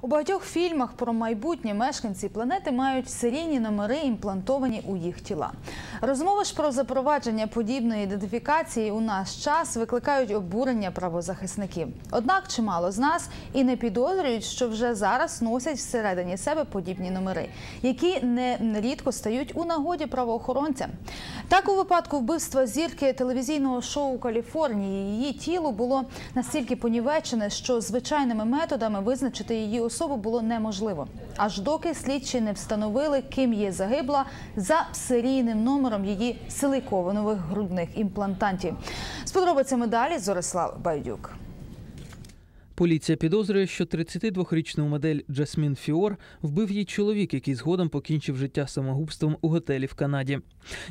У багатьох фільмах про майбутнє мешканці планети мають серійні номери, імплантовані у їх тіла. Розмови ж про запровадження подібної ідентифікації у наш час викликають обурення правозахисників. Однак чимало з нас і не підозрюють, що вже зараз носять всередині себе подібні номери, які не нерідко стають у нагоді правоохоронцям. Так у випадку вбивства зірки телевізійного шоу Каліфорнії її тіло було настільки понівечене, що звичайними методами визначити її особу було неможливо. Аж доки слідчі не встановили, ким є загибла за серійним номером її силикованових грудних імплантантів. З подробицями далі Зорислав Байдюк. Поліція підозрює, що 32-річну модель Джасмін Фіор вбив її чоловік, який згодом покінчив життя самогубством у готелі в Канаді.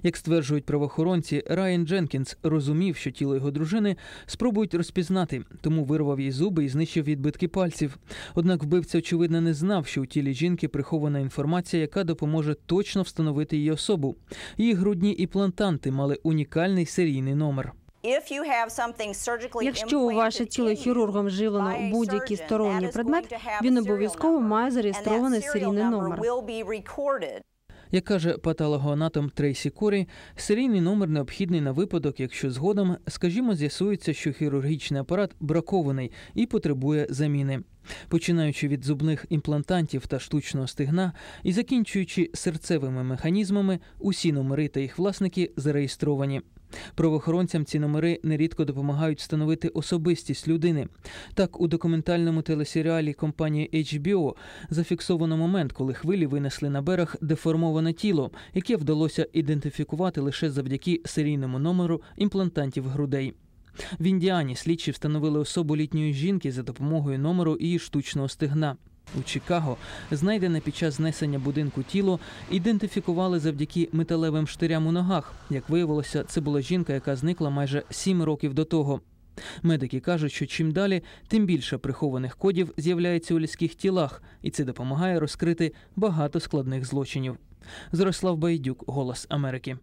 Як стверджують правоохоронці, Райан Дженкінс розумів, що тіло його дружини спробують розпізнати, тому вирвав їй зуби і знищив відбитки пальців. Однак вбивця, очевидно, не знав, що у тілі жінки прихована інформація, яка допоможе точно встановити її особу. Її грудні імплантанти мали унікальний серійний номер. Якщо у ваше тіло хірургом вживлено будь-який сторонній предмет, він обов'язково має зареєстрований серійний номер. Як каже патологоанатом Трейсі Корі, серійний номер необхідний на випадок, якщо згодом, скажімо, з'ясується, що хірургічний апарат бракований і потребує заміни. Починаючи від зубних імплантантів та штучного стигна і закінчуючи серцевими механізмами, усі номери та їх власники зареєстровані. Правоохоронцям ці номери нерідко допомагають встановити особистість людини. Так, у документальному телесеріалі компанії HBO зафіксовано момент, коли хвилі винесли на берег деформоване тіло, яке вдалося ідентифікувати лише завдяки серійному номеру імплантантів грудей. В Індіані слідчі встановили особу літньої жінки за допомогою номеру її штучного стегна. У Чикаго знайдене під час знесення будинку тіло ідентифікували завдяки металевим штирям у ногах. Як виявилося, це була жінка, яка зникла майже сім років до того. Медики кажуть, що чим далі, тим більше прихованих кодів з'являється у людських тілах, і це допомагає розкрити багато складних злочинів. Зрослав Байдюк, Голос Америки.